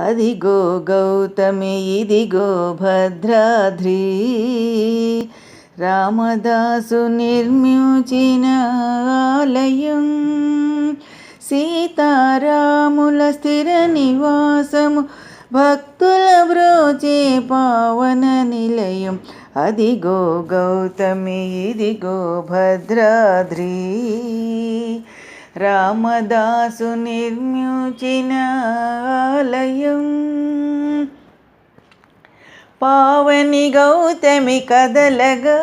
అదిగో గౌతమి ఇదిగో భద్రాద్రి. రామదాసు నిర్మించిన ఆలయం సీతారాముల స్థిర నివాసము భక్తుల బ్రోచే పావన నిలయం. అదిగో గౌతమి ఇదిగో భద్రాద్రి. రామదాసు నిర్మించిన ఆలయం. పావని గౌతమి కదలగా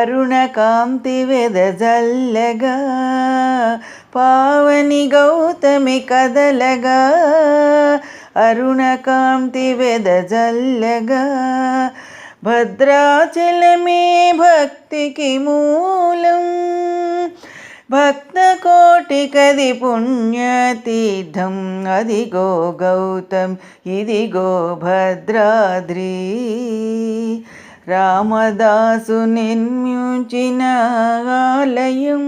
అరుణ కాంతి వెదజల్లగా పావని గౌతమి కదలగా అరుణ కాంతి వెదజల్లగా భద్రాచలమే భక్తికి మూలం. భక్త కోటి కది పుణ్యతీర్థం. అదిగో గౌతమ్ ఇదిగో భద్రాద్రి. రామదాసు నిర్మించిన ఆలయం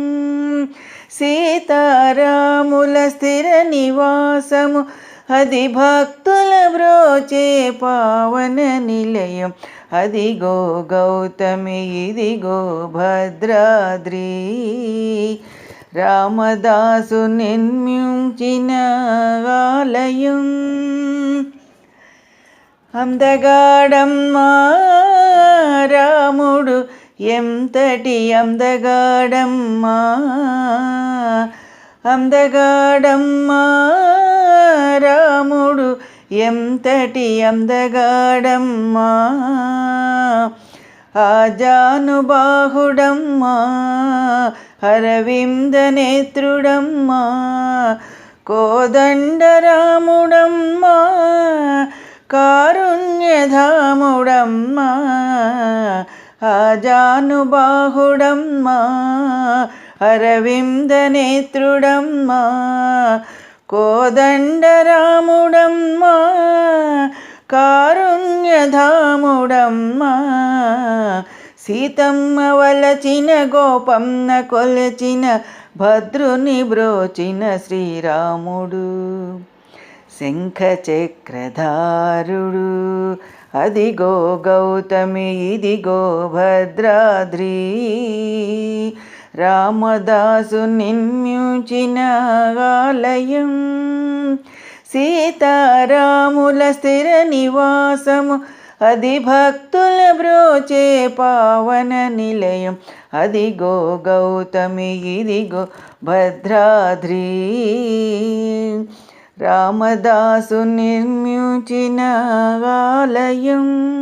సీతారాముల స్థిర నివాసము. అది భక్తుల బ్రోచే పావన నిలయం. అదిగో గౌతమి ఇదిగో భద్రాద్రి. రామదాసు నిర్మించిన ఆలయం. అందగాడమ్మా రాముడు ఎంతటి అందగాడమ్మా అందగాడమ్మా రాముడు ఎంతటి అందగాడమ్మా ఆజానుబాహుడమ్మా అరవింద నేత్రుడమ్మా కోదండరాముడమ్మా కారుణ్యధాముడమ్మా ఆజానుబాహుడమ్మా అరవింద నేత్రుడమ్మా కోదండరాముడమ్మా పుణ్యధాముడమ్మ సీతమ్మ వలచిన గోపమ్న కొలచిన భద్రుని బ్రోచిన శ్రీరాముడు. శంఖ చక్రధారుడు అదిగో గౌతమి ఇదిగో భద్రాద్రి. రామదాసు నిర్మించిన ఆలయం సీతారాముల స్థిర నివాసము. అది భక్తుల బ్రోచే పావన నిలయం. అదిగో గౌతమి ఇదిగో భద్రాద్రి. రామదాసు నిర్మించిన ఆలయం.